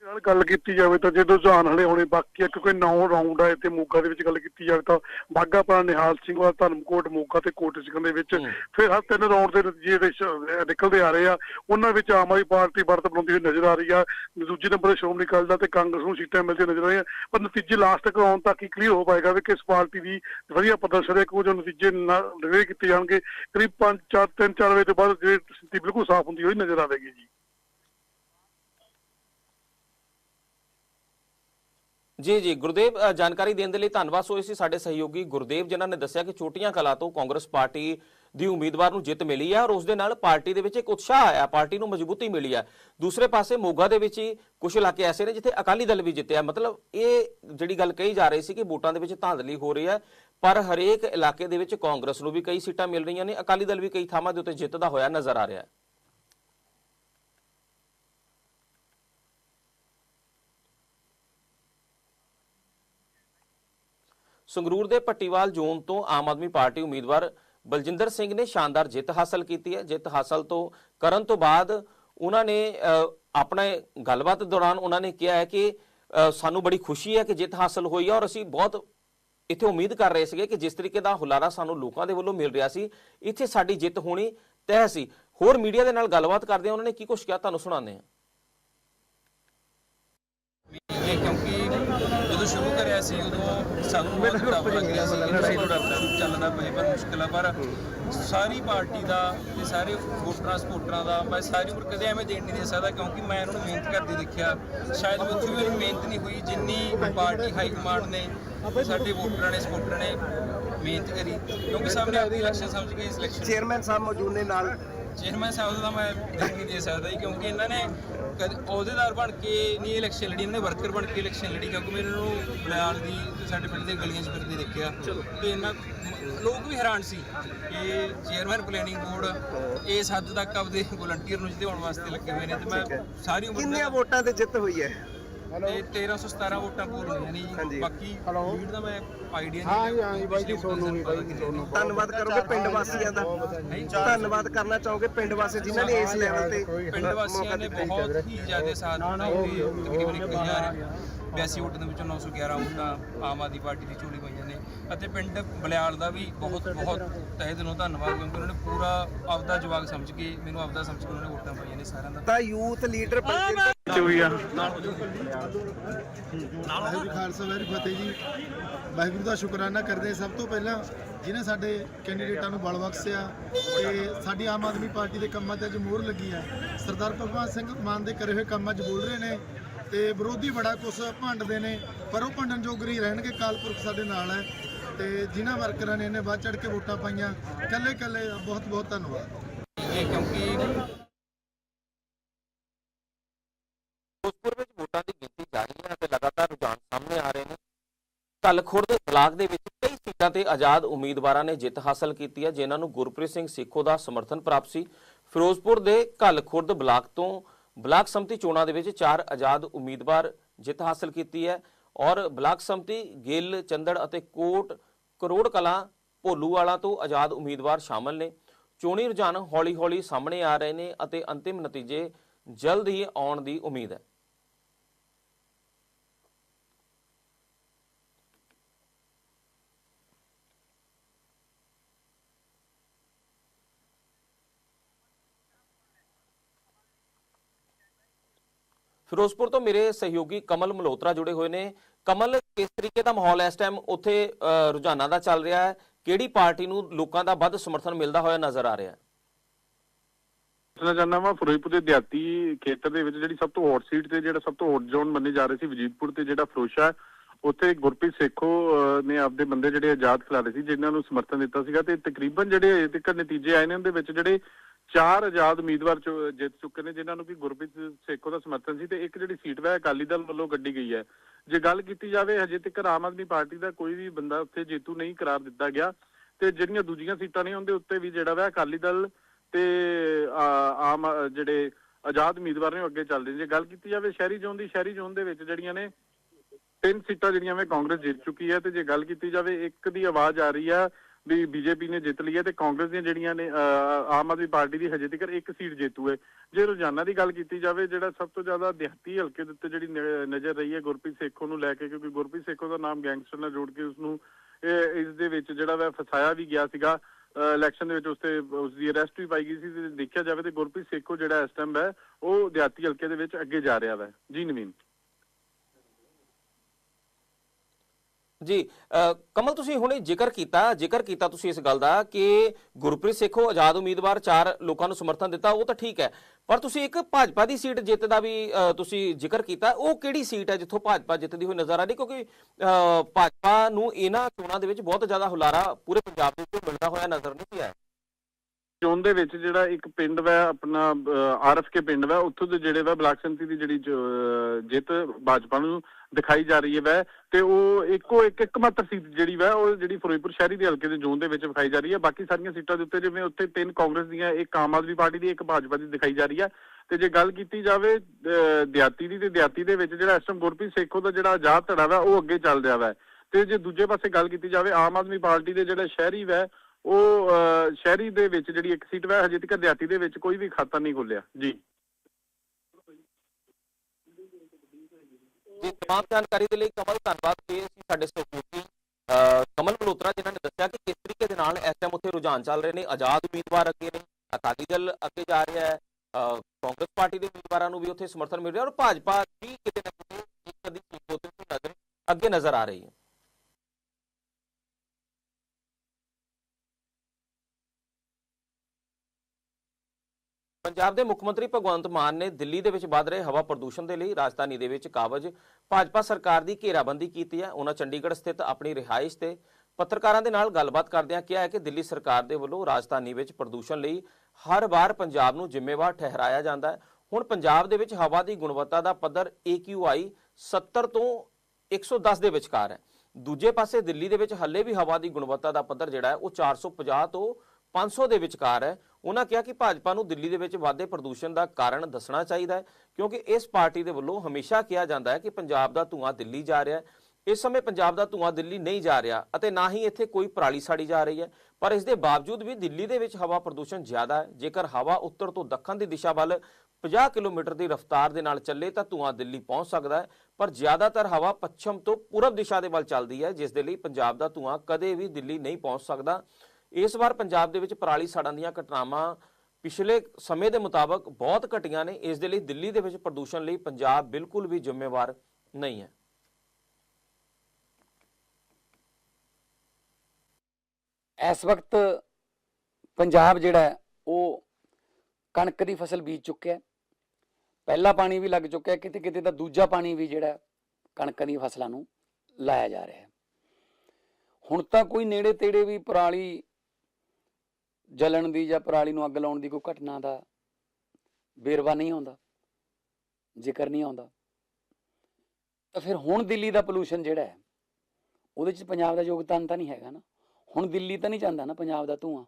ਨਾਲ ਗੱਲ ਕੀਤੀ ਜਾਵੇ ਤਾਂ ਜਦੋਂ ਰੁਝਾਨ ਹਲੇ ਹੋਣੇ ਬਾਕੀ ਆ ਕਿਉਂਕਿ 9 ਰਾਉਂਡ ਆ ਤੇ ਮੋਗਾ ਦੇ ਵਿੱਚ ਗੱਲ ਕੀਤੀ ਜਾਵੇ ਤਾਂ ਬਾਗਾਪੁਰਾ ਨਿਹਾਲ ਸਿੰਘ ਵਾਲਾ ਧਰਮਕੋਟ ਮੋਗਾ ਤੇ ਕੋਟ ਸਿੰਘ ਦੇ ਵਿੱਚ। ਫਿਰ ਹਰ ਤਿੰਨ ਰਾਉਂਡ ਦੇ ਨਤੀਜੇ ਨਿਕਲਦੇ ਆ ਰਹੇ ਆ। ਉਹਨਾਂ ਵਿੱਚ ਆਮ ਆਦਮੀ ਪਾਰਟੀ ਵਰਤ ਬਣਾਉਂਦੀ ਹੋਈ ਨਜ਼ਰ ਆ ਰਹੀ ਆ। ਦੂਜੇ ਨੰਬਰ ਤੇ ਸ਼੍ਰੋਮਣੀ ਅਕਾਲੀ ਦਲ ਤੇ ਕਾਂਗਰਸ ਨੂੰ ਸੀਟਾਂ ਮਿਲਦੀਆਂ ਨਜ਼ਰ ਆ ਰਹੀਆਂ। ਪਰ ਨਤੀਜੇ ਲਾਸਟ ਤੱਕ ਆਉਣ ਤੱਕ ਹੀ ਕਲੀਅਰ ਹੋ ਪਾਏਗਾ ਕਿ ਕਿਸ ਪਾਰਟੀ ਦੀ ਵਧੀਆ ਪ੍ਰਦਰਸ਼ਨ ਹੈ। ਕਿਉਂ ਜੋ ਨਤੀਜੇ ਰਿਵੇ ਕੀਤੇ ਜਾਣਗੇ ਕਰੀਬ 5 4 3 4 ਵਜੇ ਤੋਂ ਬਾਅਦ ਜਿਹੜੀ ਸਥਿਤੀ ਬਿਲਕੁਲ ਸਾਫ਼ ਹੁੰਦੀ ਹੋਈ ਨਜ਼ਰ ਆਵੇਗੀ ਜੀ। ਜੀ ਜੀ, ਗੁਰਦੇਵ ਜਾਣਕਾਰੀ ਦੇਣ ਦੇ ਲਈ ਧੰਨਵਾਦ। ਸੋ ਇਹ ਸੀ ਸਾਡੇ ਸਹਿਯੋਗੀ ਗੁਰਦੇਵ, ਜਿਨ੍ਹਾਂ ਨੇ ਦੱਸਿਆ ਕਿ ਛੋਟੀਆਂ ਕਲਾ ਤੋਂ ਕਾਂਗਰਸ ਪਾਰਟੀ ਦੀ ਉਮੀਦਵਾਰ ਨੂੰ ਜਿੱਤ ਮਿਲੀ ਹੈ ਔਰ ਉਸ ਦੇ ਨਾਲ ਪਾਰਟੀ ਦੇ ਵਿੱਚ ਇੱਕ ਉਤਸ਼ਾਹ ਆਇਆ, ਪਾਰਟੀ ਨੂੰ ਮਜ਼ਬੂਤੀ ਮਿਲੀ ਹੈ ਦੂਸਰੇ ਪਾਸੇ ਮੋਗਾ ਦੇ ਵਿੱਚ ਹੀ ਕੁਝ ਇਲਾਕੇ ਐਸੇ ਨੇ ਜਿੱਥੇ ਅਕਾਲੀ ਦਲ ਵੀ ਜਿੱਤਿਆ। ਮਤਲਬ ਇਹ ਜਿਹੜੀ ਗੱਲ ਕਹੀ ਜਾ ਰਹੀ ਸੀ ਕਿ ਵੋਟਾਂ ਦੇ ਵਿੱਚ ਧਾਂਦਲੀ ਹੋ ਰਹੀ ਹੈ ਪਰ ਹਰੇਕ ਇਲਾਕੇ ਦੇ ਵਿੱਚ ਕਾਂਗਰਸ ਨੂੰ ਵੀ ਕਈ ਸੀਟਾਂ ਮਿਲ ਰਹੀਆਂ ਨੇ, ਅਕਾਲੀ ਦਲ ਵੀ ਕਈ ਥਾਵਾਂ ਦੇ ਉੱਤੇ ਜਿੱਤਦਾ ਹੋਇਆ ਨਜ਼ਰ ਆ ਰਿਹਾ ਹੈ। ਸੰਗਰੂਰ ਦੇ ਪੱਟੀਵਾਲ ਜ਼ੋਨ ਤੋਂ ਆਮ ਆਦਮੀ ਪਾਰਟੀ ਉਮੀਦਵਾਰ ਬਲਜਿੰਦਰ ਸਿੰਘ ਨੇ ਸ਼ਾਨਦਾਰ ਜਿੱਤ ਹਾਸਲ ਕੀਤੀ ਹੈ। ਜਿੱਤ ਹਾਸਲ ਤੋਂ ਕਰਨ ਤੋਂ ਬਾਅਦ ਉਹਨਾਂ ਨੇ ਆਪਣੇ ਗੱਲਬਾਤ ਦੌਰਾਨ ਉਹਨਾਂ ਨੇ ਕਿਹਾ ਹੈ ਕਿ ਸਾਨੂੰ ਬੜੀ ਖੁਸ਼ੀ ਹੈ ਕਿ ਜਿੱਤ ਹਾਸਲ ਹੋਈ ਹੈ ਔਰ ਅਸੀਂ ਬਹੁਤ ਇੱਥੇ ਉਮੀਦ ਕਰ ਰਹੇ ਸੀਗੇ ਕਿ ਜਿਸ ਤਰੀਕੇ ਦਾ ਹੁਲਾਰਾ ਸਾਨੂੰ ਲੋਕਾਂ ਦੇ ਵੱਲੋਂ ਮਿਲ ਰਿਹਾ ਸੀ, ਇੱਥੇ ਸਾਡੀ ਜਿੱਤ ਹੋਣੀ ਤੈਅ ਸੀ। ਹੋਰ ਮੀਡੀਆ ਦੇ ਨਾਲ ਗੱਲਬਾਤ ਕਰਦੇ ਉਹਨਾਂ ਨੇ ਕੀ ਕੁਝ ਕਿਹਾ? ਤੁਹਾਨੂੰ ਸੁਣਾਉਂਦੇ ਹਾਂ ਇਹ ਕਿਉਂਕਿ ਜਦੋਂ ਸ਼ੁਰੂ ਕਰਿਆ ਸੀ ਉਦੋਂ ਸਾਨੂੰ ਬਹੁਤ ਟਫ ਲੱਗ ਰਿਹਾ ਸੀ ਕਿ ਚੱਲਦਾ ਪਏ ਪਰ ਮੁਸ਼ਕਿਲ ਆ ਪਰ ਸਾਰੀ ਪਾਰਟੀ ਦਾ ਤੇ ਸਾਰੇ ਵੋਟਰਾਂ ਸਪੋਰਟਰਾਂ ਦਾ ਮੈਂ ਸਾਰੀ ਉਮਰ ਕਦੇ ਐਵੇਂ ਦੇਣ ਨਹੀਂ ਦੇ ਸਕਦਾ ਕਿਉਂਕਿ ਮੈਂ ਉਹਨਾਂ ਨੂੰ ਮਿਹਨਤ ਕਰਦੇ ਦੇਖਿਆ। ਸ਼ਾਇਦ ਉੱਥੇ ਵੀ ਮਿਹਨਤ ਨਹੀਂ ਹੋਈ ਜਿੰਨੀ ਪਾਰਟੀ ਹਾਈ ਕਮਾਂਡ ਨੇ ਸਾਡੇ ਵੋਟਰਾਂ ਨੇ ਸਪੋਰਟਰਾਂ ਨੇ ਮਿਹਨਤ ਕਰੀ। ਕਿਉਂਕਿ ਸਾਹਮਣੇ ਆਪਣੀ ਇਲੈਕਸ਼ਨ ਸਮਝ ਕੇ ਸਿਲੈਕਸ਼ਨ ਚੇਅਰਮੈਨ ਸਾਹਿਬ ਮੌਜੂਦ ਨੇ ਨਾਲ। ਚੇਅਰਮੈਨ ਸਾਹਿਬ ਦਾ ਮੈਂ ਦੇਖ ਨਹੀਂ ਦੇ ਸਕਦਾ ਕਿਉਂਕਿ ਇਹਨਾਂ ਨੇ ਅਹੁਦੇਦਾਰ ਬਣ ਕੇ ਨਹੀਂ ਇਲੈਕਸ਼ਨ ਲੜੀ ਇਹਨਾਂ ਨੇ ਵਰਕਰ ਬਣ ਕੇ ਇਲੈਕਸ਼ਨ ਲੜੀ ਕਿਉਂਕਿ ਮੈਂ ਇਹਨਾਂ ਨੂੰ ਬਲਿਆਲ ਦੀ ਤੇ ਸਾਡੇ ਪਿੰਡ ਦੇ ਗਲੀਆਂ 'ਚ ਫਿਰਦੇ ਦੇਖਿਆ। ਤੇ ਇਹਨਾਂ ਲੋਕ ਵੀ ਹੈਰਾਨ ਸੀ ਕਿ ਚੇਅਰਮੈਨ ਪਲੈਨਿੰਗ ਬੋਰਡ ਇਸ ਹੱਦ ਤੱਕ ਆਪਦੇ ਵਲੰਟੀਅਰ ਨੂੰ ਜਿਤਾਉਣ ਵਾਸਤੇ ਲੱਗੇ ਹੋਏ ਨੇ ਤੇ ਮੈਂ ਸਾਰੀ ਉਮਰ ਕਿੰਨੀਆਂ ਵੋਟਾਂ ਤੇ ਜਿੱਤ ਹੋਈ ਹੈ? ਤੇ 1317 ਵੋਟਾਂ ਪੋਲ ਹੋਈਆਂ ਨੇ ਜੀ। ਬਾਕੀ ਲੀਡ ਦਾ ਮੈਂ ਆਈਡੀਆ ਨਹੀਂ ਹਾਂ ਜੀ ਹਾਂ ਜੀ ਬਾਈ ਜੀ ਸੋਨੂੰ ਵੀ ਬਾਈ ਜੀ ਸੋਨੂੰ ਧੰਨਵਾਦ ਕਰੋਗੇ ਪਿੰਡ ਵਾਸੀਆਂ ਦਾ। ਧੰਨਵਾਦ ਕਰਨਾ ਚਾਹੋਗੇ ਪਿੰਡ ਵਾਸੀ ਜਿਨ੍ਹਾਂ ਨੇ ਇਸ ਲੈਵਲ ਤੇ ਪਿੰਡ ਵਾਸੀਆਂ ਨੇ ਬਹੁਤ ਹੀ ਜ਼ਿਆਦਾ ਸਾਥ ਦਿੱਤਾ ਤਕਰੀਬਨ 1082 ਵੋਟਾਂ ਦੇ ਵਿੱਚੋਂ 911 ਵੋਟਾਂ ਆਮ ਆਦਮੀ ਪਾਰਟੀ ਦੀ ਝੋਲੀ ਪਈਆਂ ਨੇ। ਅਤੇ ਪਿੰਡ ਬਲਿਆਲ ਦਾ ਵੀ ਬਹੁਤ ਬਹੁਤ ਤਹਿ ਦਿਲੋਂ ਧੰਨਵਾਦ ਕਿਉਂਕਿ ਉਹਨਾਂ ਨੇ ਪੂਰਾ ਆਪਦਾ ਜਵਾਬ ਸਮਝ ਕੇ ਮੈਨੂੰ ਆਪਦਾ ਸਮਝ ਕੇ ਉਹਨਾਂ ਨੇ ਵੋਟਾਂ ਪਾਈਆਂ ਨੇ ਸਾਰਿਆਂ ਦਾ। ਤਾਂ ਯੂਥ ਲੀਡਰ ਪ੍ਰੈਜ਼ੀਡੈਂਟ ਹੋਈ ਆ? ਵਾਹਿਗੁਰੂ ਜੀ ਖਾਲਸਾ ਵਾਹਿਗੁਰੂ ਫਤਿਹ ਜੀ। ਵਾਹਿਗੁਰੂ ਦਾ ਸ਼ੁਕਰਾਨਾ ਕਰਦੇ ਹਾਂ ਸਭ ਤੋਂ ਪਹਿਲਾਂ ਜਿਨ੍ਹਾਂ ਸਾਡੇ ਕੈਂਡੀਡੇਟਾਂ ਨੂੰ ਬਲ ਬਖਸ਼ਿਆ ਤੇ ਸਾਡੀ ਆਮ ਆਦਮੀ ਪਾਰਟੀ ਦੇ ਕੰਮਾਂ ਤੇ ਅੱਜ ਮੋਹਰ ਲੱਗੀ ਆ। ਸਰਦਾਰ ਭਗਵੰਤ ਸਿੰਘ ਮਾਨ ਦੇ ਕਰੇ ਹੋਏ ਕੰਮਾਂ 'ਚ ਬੋਲ ਰਹੇ ਨੇ ਤੇ ਵਿਰੋਧੀ ਬੜਾ ਕੁਛ ਭੰਡਦੇ ਨੇ ਪਰ ਉਹ ਭੰਡਣ ਜੋਗਰ ਹੀ ਰਹਿਣਗੇ ਕਾਲਪੁਰਖ ਸਾਡੇ ਨਾਲ ਹੈ ਤੇ ਜਿਨ੍ਹਾਂ ਵਰਕਰਾਂ ਨੇ ਇਹਨੇ ਵੱਧ ਚੜ ਕੇ ਵੋਟਾਂ ਪਾਈਆਂ ਕੱਲੇ ਕੱਲੇ ਬਹੁਤ ਬਹੁਤ ਧੰਨਵਾਦ। ਇਹ ਕਿਉਂਕਿ ਵੋਟਾਂ ਦੀ ਗਿਣਤੀ ਜਾਰੀ ਹੈ ਤੇ ਲਗਾਤਾਰ ਰੁਝਾਨ ਸਾਹਮਣੇ ਆ ਰਹੇ ਨੇ। ਕਲਖੁਰਦ ਬਲਾਕ ਦੇ ਵਿੱਚ ਕਈ ਸੀਟਾਂ ਤੇ ਆਜ਼ਾਦ ਉਮੀਦਵਾਰਾਂ ਨੇ ਜਿੱਤ ਹਾਸਲ ਕੀਤੀ ਹੈ, ਜਿਨ੍ਹਾਂ ਨੂੰ ਗੁਰਪ੍ਰੀਤ ਸਿੰਘ ਸੇਖੋ ਦਾ ਸਮਰਥਨ ਪ੍ਰਾਪਤ ਸੀ। ਫਿਰੋਜ਼ਪੁਰ ਦੇ ਕਲਖੁਰਦ ਬਲਾਕ ਤੋਂ ਬਲਾਕ ਸੰਮਤੀ ਚੋਣਾਂ ਦੇ ਵਿੱਚ ਚਾਰ ਆਜ਼ਾਦ ਉਮੀਦਵਾਰ ਜਿੱਤ ਹਾਸਲ ਕੀਤੀ ਹੈ ਔਰ ਬਲਾਕ ਸੰਮਤੀ ਗਿੱਲ, ਚੰਦੜ ਅਤੇ ਕੋਟ, ਕਰੋੜ ਕਲਾਂ, ਭੋਲੂ ਵਾਲਾ ਤੋਂ ਆਜ਼ਾਦ ਉਮੀਦਵਾਰ ਸ਼ਾਮਲ ਨੇ। ਚੋਣੀ ਰੁਝਾਨ ਹੌਲੀ-ਹੌਲੀ ਸਾਹਮਣੇ ਆ ਰਹੇ ਨੇ ਅਤੇ ਅੰਤਿਮ ਨਤੀਜੇ ਜਲਦ ਹੀ ਆਉਣ ਦੀ ਉਮੀਦ ਹੈ। ਫਿਰੋਜ਼ਪੁਰ ਤੋਂ ਮੇਰੇ ਸਹਿਯੋਗੀ ਕਮਲ ਮਲਹੋਤਰਾ ਜੁੜੇ ਹੋਏ ਨੇ। ਕਮਲ ਕਿਸ ਤਰੀਕੇ ਦਾ ਮਾਹੌਲ ਇਸ ਟਾਈਮ ਉੱਥੇ ਰੁਝਾਨਾਂ ਦਾ ਚੱਲ ਰਿਹਾ ਹੈ? ਕਿਹੜੀ ਪਾਰਟੀ ਨੂੰ ਲੋਕਾਂ ਦਾ ਵੱਧ ਸਮਰਥਨ ਮਿਲਦਾ ਹੋਇਆ ਨਜ਼ਰ ਆ ਰਿਹਾ ਹੈ? ਦੱਸਣਾ ਚਾਹੁੰਦਾ ਮੈਂ ਫਿਰੋਜ਼ਪੁਰ ਦੇ ਦਿਹਾਤੀ ਖੇਤਰ ਦੇ ਵਿੱਚ ਜਿਹੜੀ ਸਭ ਤੋਂ ਹੌਟ ਸੀਟ ਤੇ ਜਿਹੜਾ ਸਭ ਤੋਂ ਹੌਟ ਜ਼ੋਨ ਮੰਨੇ ਜਾ ਰਹੇ ਸੀ ਵਜੀਦਪੁਰ ਤੇ ਜਿਹੜਾ ਫਰੋਸ਼ਾ ਹੈ, ਉੱਥੇ ਗੁਰਪ੍ਰੀਤ ਸੇਖੋ ਅਹ, ਨੇ ਆਪਦੇ ਬੰਦੇ ਜਿਹੜੇ ਆਜ਼ਾਦ ਖਿਲਾਰੇ ਸੀ ਜਿਨ੍ਹਾਂ ਨੂੰ ਸਮਰਥਨ ਦਿੱਤਾ ਸੀਗਾ ਤੇ ਤਕਰੀਬਨ ਜਿਹੜੇ ਅਜੇ ਤੱਕ ਨਤੀਜੇ ਆਏ ਨੇ ਉਹਦੇ ਵਿੱਚ ਜਿਹੜੇ ਚਾਰ ਆਜ਼ਾਦ ਉਮੀਦਵਾਰ ਚੁ- ਜਿੱਤ ਚੁੱਕੇ ਨੇ, ਜਿਨ੍ਹਾਂ ਨੂੰ ਕਿ ਗੁਰਪ੍ਰੀਤ ਸੇਖੋ ਦਾ ਸਮਰਥਨ ਸੀ ਤੇ ਇੱਕ ਜਿਹੜੀ ਸੀਟ ਵੈ ਅਕਾਲੀ ਦਲ ਵੱਲੋਂ ਗੱਡੀ ਗਈ ਹੈ। ਜੇ ਗੱਲ ਕੀਤੀ ਜਾਵੇ, ਹਜੇ ਤੱਕ ਆਮ ਆਦਮੀ ਪਾਰਟੀ ਦਾ ਕੋਈ ਵੀ ਬੰਦਾ ਉੱਥੇ ਜੇਤੂ ਨਹੀਂ ਕਰਾਰ ਦਿੱਤਾ ਗਿਆ ਤੇ ਜਿਹੜੀਆਂ ਦੂਜੀਆਂ ਸੀਟਾਂ ਨੇ, ਉਹਦੇ ਉੱਤੇ ਵੀ ਜਿਹੜਾ ਵੈ ਅਕਾਲੀ ਦਲ ਤੇ ਆ- ਆਮ, ਜਿਹੜੇ ਆਜ਼ਾਦ ਉਮੀਦਵਾਰ ਨੇ, ਉਹ ਅੱਗੇ ਚੱਲਦੇ ਨੇ। ਜੇ ਗੱਲ ਕੀਤੀ ਜਾਵੇ ਸ਼ਹਿਰੀ ਜ਼ੋਨ ਦੀ, ਸ਼ਹਿਰੀ ਜ਼ੋਨ ਦੇ ਵਿੱਚ ਜਿਹੜੀਆਂ ਨੇ, ਤਿੰਨ ਸੀਟਾਂ ਜਿਹੜੀਆਂ ਵੇ, ਕਾਂਗਰਸ ਜਿੱਤ ਚੁੱਕੀ ਹੈ ਤੇ ਜੇ ਗੱਲ ਕੀਤੀ ਜਾਵੇ, ਇੱਕ ਦੀ ਆਵਾਜ਼ ਆ ਰਹੀ ਆ ਵੀ ਬੀਜੇਪੀ ਨੇ ਜਿੱਤ ਲਈ ਹੈ ਤੇ ਕਾਂਗਰਸ ਦੀਆਂ ਜਿਹੜੀਆਂ ਨੇ ਅਹ, ਆਮ ਆਦਮੀ ਪਾਰਟੀ ਦੀ ਹਜੇ ਤੱਕ ਇੱਕ ਸੀਟ ਜੇਤੂ ਹੈ। ਜੇ ਰੋਜ਼ਾਨਾ ਦੀ ਗੱਲ ਕੀਤੀ ਜਾਵੇ ਜਿਹੜਾ ਸਭ ਤੋਂ ਜ਼ਿਆਦਾ ਦਿਹਾਤੀ ਹਲਕੇ ਦੇ ਉੱਤੇ ਜਿਹੜੀ ਨਜ਼ਰ ਰਹੀ ਹੈ ਗੁਰਪ੍ਰੀਤ ਸੇਖੋ ਨੂੰ ਲੈ ਕੇ ਕਿਉਂਕਿ ਗੁਰਪ੍ਰੀਤ ਸੇਖੋ ਦਾ ਨਾਮ ਗੈਂਗਸਟਰ ਨਾਲ ਜੋੜ ਕੇ ਉਸ ਨੂੰ ਇਸ ਦੇ ਵਿੱਚ ਜਿਹੜਾ ਵਾ ਫਸਾਇਆ ਵੀ ਗਿਆ ਸੀਗਾ ਇਲੈਕਸ਼ਨ ਦੇ ਵਿੱਚ ਉਸ ਤੇ ਉਸ ਦੀ ਅਰੈਸਟ ਵੀ ਪਾਈ ਗਈ ਸੀ ਤੇ ਦੇਖਿਆ ਜਾਵੇ ਤੇ ਗੁਰਪ੍ਰੀਤ ਸੇਖੋ ਜਿਹੜਾ ਇਸ ਟਾਈਮ ਹੈ ਉਹ ਦਿਹਾਤੀ ਹਲਕੇ ਦੇ ਵਿੱਚ ਅੱਗੇ ਜਾ ਰਿਹਾ ਵਾ। ਜੀ ਨਵੀਨ। ਜੀ ਕਮਲ, ਤੁਸੀਂ ਹੁਣੇ ਜ਼ਿਕਰ ਕੀਤਾ ਜ਼ਿਕਰ ਕੀਤਾ ਤੁਸੀਂ ਇਸ ਗੱਲ ਦਾ ਕਿ ਗੁਰਪ੍ਰੀਤ ਸੇਖੋ ਆਜ਼ਾਦ ਉਮੀਦਵਾਰ ਚਾਰ ਲੋਕਾਂ ਨੂੰ ਸਮਰਥਨ ਦਿੱਤਾ, ਉਹ ਤਾਂ ਠੀਕ ਹੈ। ਪਰ ਤੁਸੀਂ ਇੱਕ ਭਾਜਪਾ ਦੀ ਸੀਟ ਜਿੱਤ ਦਾ ਵੀ ਤੁਸੀਂ ਜ਼ਿਕਰ ਕੀਤਾ, ਉਹ ਕਿਹੜੀ ਸੀਟ ਹੈ ਜਿੱਥੋਂ ਭਾਜਪਾ ਜਿੱਤਦੀ ਹੋਈ ਨਜ਼ਰ ਆ ਰਹੀ? ਕਿਉਂਕਿ ਭਾਜਪਾ ਨੂੰ ਇਹਨਾਂ ਚੋਣਾਂ ਦੇ ਵਿੱਚ ਬਹੁਤ ਜ਼ਿਆਦਾ ਹੁਲਾਰਾ ਪੂਰੇ ਪੰਜਾਬ ਦੇ ਵਿੱਚ ਮਿਲਦਾ ਹੋਇਆ ਨਜ਼ਰ ਨਹੀਂ ਆਇਆ ਚੋਣ ਦੇ ਵਿੱਚ ਜਿਹੜਾ ਇੱਕ ਪਿੰਡ ਵਾ ਆਪਣਾ ਆਰਐਫਕੇ ਪਿੰਡ ਵਾ ਉੱਥੋਂ ਦੇ ਜਿਹੜੇ ਵਾ ਬਲਾਕ ਸੰਮਤੀ ਦੀ ਜਿਹੜੀ ਜਿੱਤ ਭਾਜਪਾ ਨੂੰ ਦਿਖਾਈ ਜਾ ਰਹੀ ਹੈ ਵੈ ਤੇ ਉਹ ਇੱਕੋ ਇੱਕ ਇੱਕਮਾਤਰ ਸੀਟ ਜਿਹੜੀ ਵਾ ਉਹ ਜਿਹੜੀ ਫਿਰੋਜ਼ਪੁਰ ਸ਼ਹਿਰੀ ਦੇ ਹਲਕੇ ਦੇ ਜ਼ੋਨ ਦੇ ਵਿੱਚ ਵਿਖਾਈ ਜਾ ਰਹੀ ਹੈ। ਬਾਕੀ ਸਾਰੀਆਂ ਸੀਟਾਂ ਦੇ ਉੱਤੇ ਜਿਵੇਂ ਉੱਤੇ ਤਿੰਨ ਕਾਂਗਰਸ ਦੀਆਂ ਇੱਕ ਆਮ ਆਦਮੀ ਪਾਰਟੀ ਦੀ ਇੱਕ ਭਾਜਪਾ ਦੀ ਦਿਖਾਈ ਜਾ ਰਹੀ ਹੈ। ਤੇ ਜੇ ਗੱਲ ਕੀਤੀ ਜਾਵੇ ਅਹ, ਦਿਹਾਤੀ ਦੀ ਤੇ ਦਿਹਾਤੀ ਦੇ ਵਿੱਚ ਜਿਹੜਾ ਇਸ ਟਾਈਮ ਗੁਰਪ੍ਰੀਤ ਸੇਖੋ ਦਾ ਜਿਹੜਾ ਆਜ਼ਾਦ ਧੜਾ ਵਾ ਉਹ ਅੱਗੇ ਚੱਲ ਰਿਹਾ ਵਾ। ਤੇ ਜੇ ਦੂਜੇ ਪਾਸੇ ਗੱਲ ਕੀਤੀ ਜਾਵੇ ਆਮ ਆਦਮੀ ਪਾਰਟੀ ਦੇ ਜਿਹੜਾ ਸ਼ਹਿਰੀ ਵਾ ਉਹ ਸ਼ਹਿਰੀ ਦੇ ਵਿੱਚ ਜਿਹੜੀ ਇੱਕ ਸੀਟ ਵਾ, ਹਜੇ ਤੱਕ ਦਿਹਾਤੀ ਦੇ ਵਿੱਚ ਕੋਈ ਵੀ ਖਾਤਾ ਨਹੀਂ ਖੁੱਲਿਆ। ਜੀ। ਜੀ, ਤਮਾਮ ਜਾਣਕਾਰੀ ਦੇ ਲਈ ਕਮਲ, ਧੰਨਵਾਦ ਇਹ ਸੀ ਸਾਡੇ ਸਹਿਯੋਗੀ ਕਮਲ ਮਲਹੋਤਰਾ, ਜਿਨ੍ਹਾਂ ਨੇ ਦੱਸਿਆ ਕਿ ਕਿਸ ਤਰੀਕੇ ਦੇ ਨਾਲ ਇਸ ਟਾਈਮ ਉੱਥੇ ਰੁਝਾਨ ਚੱਲ ਰਹੇ ਨੇ, ਆਜ਼ਾਦ ਉਮੀਦਵਾਰ ਅੱਗੇ ਨੇ, ਅਕਾਲੀ ਦਲ ਅੱਗੇ ਜਾ ਰਿਹਾ ਹੈ ਕਾਂਗਰਸ ਪਾਰਟੀ ਦੇ ਉਮੀਦਵਾਰਾਂ ਨੂੰ ਵੀ ਉੱਥੇ ਸਮਰਥਨ ਮਿਲ ਰਿਹਾ ਔਰ ਭਾਜਪਾ ਵੀ ਕਿਤੇ ਨਾ ਕਿਤੇ ਇੱਕ ਅੱਧੀ ਸੀਟ ਉੱਤੇ ਨਜ਼ਰ ਅੱਗੇ ਨਜ਼ਰ ਆ ਰਹੀ ਹੈ। ਪੰਜਾਬ ਦੇ ਮੁੱਖ ਮੰਤਰੀ ਭਗਵੰਤ ਮਾਨ ਨੇ ਦਿੱਲੀ ਦੇ ਵਿੱਚ ਵੱਧ ਰਹੇ ਹਵਾ ਪ੍ਰਦੂਸ਼ਣ ਦੇ ਲਈ ਰਾਜਧਾਨੀ ਦੇ ਵਿੱਚ ਕਾਬਜ ਭਾਜਪਾ ਸਰਕਾਰ ਦੀ ਘੇਰਾਬੰਦੀ ਕੀਤੀ ਹੈ। ਉਹਨਾਂ ਚੰਡੀਗੜ੍ਹ ਸਥਿਤ ਆਪਣੀ ਰਿਹਾਇਸ਼ ਤੇ ਪੱਤਰਕਾਰਾਂ ਦੇ ਨਾਲ ਗੱਲਬਾਤ ਕਰਦਿਆਂ ਕਿਹਾ ਹੈ ਕਿ ਦਿੱਲੀ ਸਰਕਾਰ ਦੇ ਵੱਲੋਂ ਰਾਜਧਾਨੀ ਵਿੱਚ ਪ੍ਰਦੂਸ਼ਣ ਲਈ ਹਰ ਵਾਰ ਪੰਜਾਬ ਨੂੰ ਜ਼ਿੰਮੇਵਾਰ ਠਹਿਰਾਇਆ ਜਾਂਦਾ ਹੈ। ਹੁਣ ਪੰਜਾਬ ਦੇ ਵਿੱਚ ਹਵਾ ਦੀ ਗੁਣਵੱਤਾ ਦਾ ਪੱਧਰ AQI 70 ਤੋਂ 110 ਦੇ ਵਿਚਕਾਰ ਹੈ। ਦੂਜੇ ਪਾਸੇ ਦਿੱਲੀ ਦੇ ਵਿੱਚ ਹੱਲੇ ਵੀ ਹਵਾ ਦੀ ਗੁਣਵੱਤਾ ਦਾ ਪੱਧਰ ਜਿਹੜਾ ਹੈ ਉਹ 450 ਤੋਂ 500 ਦੇ ਵਿਚਕਾਰ ਹੈ। ਉਹਨਾਂ ਕਿਹਾ ਕਿ ਭਾਜਪਾ ਨੂੰ ਦਿੱਲੀ ਦੇ ਵਿੱਚ ਵਾਧੇ ਪ੍ਰਦੂਸ਼ਣ ਦਾ ਕਾਰਨ ਦੱਸਣਾ ਚਾਹੀਦਾ ਹੈ, ਕਿਉਂਕਿ ਇਸ ਪਾਰਟੀ ਦੇ ਵੱਲੋਂ ਹਮੇਸ਼ਾ ਕਿਹਾ ਜਾਂਦਾ ਹੈ ਕਿ ਪੰਜਾਬ ਦਾ ਧੂਆਂ ਦਿੱਲੀ ਜਾ ਰਿਹਾ ਹੈ। ਇਸ ਸਮੇਂ ਪੰਜਾਬ ਦਾ ਧੂਆਂ ਦਿੱਲੀ ਨਹੀਂ ਜਾ ਰਿਹਾ ਅਤੇ ਨਾ ਹੀ ਇੱਥੇ ਕੋਈ ਪਰਾਲੀ ਸਾੜੀ ਜਾ ਰਹੀ ਹੈ। ਪਰ ਇਸ ਦੇ ਬਾਵਜੂਦ ਵੀ ਦਿੱਲੀ ਦੇ ਵਿੱਚ ਹਵਾ ਪ੍ਰਦੂਸ਼ਣ ਜ਼ਿਆਦਾ ਹੈ। ਜੇਕਰ ਹਵਾ ਉੱਤਰ ਤੋਂ ਦੱਖਣ ਦੀ ਦਿਸ਼ਾ ਵੱਲ 50 ਕਿਲੋਮੀਟਰ ਦੀ ਰਫ਼ਤਾਰ ਦੇ ਨਾਲ ਚੱਲੇ ਤਾਂ ਧੂਆਂ ਦਿੱਲੀ ਪਹੁੰਚ ਸਕਦਾ ਹੈ। ਪਰ ਜ਼ਿਆਦਾਤਰ ਹਵਾ ਪੱਛਮ ਤੋਂ ਪੂਰਬ ਦਿਸ਼ਾ ਦੇ ਵੱਲ ਚੱਲਦੀ ਹੈ, ਜਿਸ ਦੇ ਲਈ ਪੰਜਾਬ ਦਾ ਧੂਆਂ ਕਦੇ ਵੀ ਦਿੱਲੀ ਨਹੀਂ ਪਹੁੰਚ ਸਕਦਾ। ਇਸ ਵਾਰ ਪੰਜਾਬ ਦੇ ਵਿੱਚ ਪਰਾਲੀ ਸਾੜਨ ਦੀਆਂ ਘਟਨਾਵਾਂ ਪਿਛਲੇ ਸਮੇਂ ਦੇ ਮੁਤਾਬਕ ਬਹੁਤ ਘਟੀਆਂ ਨੇ। ਇਸ ਦੇ ਲਈ ਦਿੱਲੀ ਦੇ ਵਿੱਚ ਪ੍ਰਦੂਸ਼ਣ ਲਈ ਪੰਜਾਬ ਬਿਲਕੁਲ ਵੀ ਜ਼ਿੰਮੇਵਾਰ ਨਹੀਂ ਹੈ। ਇਸ ਵਕਤ ਪੰਜਾਬ ਜਿਹੜਾ ਉਹ ਕਣਕ ਦੀ ਫਸਲ ਬੀਜ ਚੁੱਕਿਆ ਪਹਿਲਾ ਪਾਣੀ ਵੀ ਲੱਗ ਚੁੱਕਿਆ ਕਿਤੇ ਕਿਤੇ ਤਾਂ ਦੂਜਾ ਪਾਣੀ ਵੀ ਜਿਹੜਾ ਕਣਕ ਕਣਕਾਂ ਦੀਆਂ ਫਸਲਾਂ ਨੂੰ ਲਾਇਆ ਜਾ ਰਿਹਾ ਹੁਣ ਤਾਂ ਕੋਈ ਨੇੜੇ ਤੇੜੇ ਵੀ ਪਰਾਲੀ ਜਲਣ ਦੀ ਜਾਂ ਪਰਾਲੀ ਨੂੰ ਅੱਗ ਲਾਉਣ ਦੀ ਕੋਈ ਘਟਨਾ ਦਾ ਵੇਰਵਾ ਨਹੀਂ ਆਉਂਦਾ, ਜ਼ਿਕਰ ਨਹੀਂ ਆਉਂਦਾ। ਤਾਂ ਫਿਰ ਹੁਣ ਦਿੱਲੀ ਦਾ ਪੋਲੂਸ਼ਨ ਜਿਹੜਾ ਹੈ, ਉਹਦੇ 'ਚ ਪੰਜਾਬ ਦਾ ਯੋਗਦਾਨ ਤਾਂ ਨਹੀਂ ਹੈਗਾ ਨਾ। ਹੁਣ ਦਿੱਲੀ ਤਾਂ ਨਹੀਂ ਜਾਂਦਾ ਨਾ ਪੰਜਾਬ ਦਾ ਧੂਆਂ।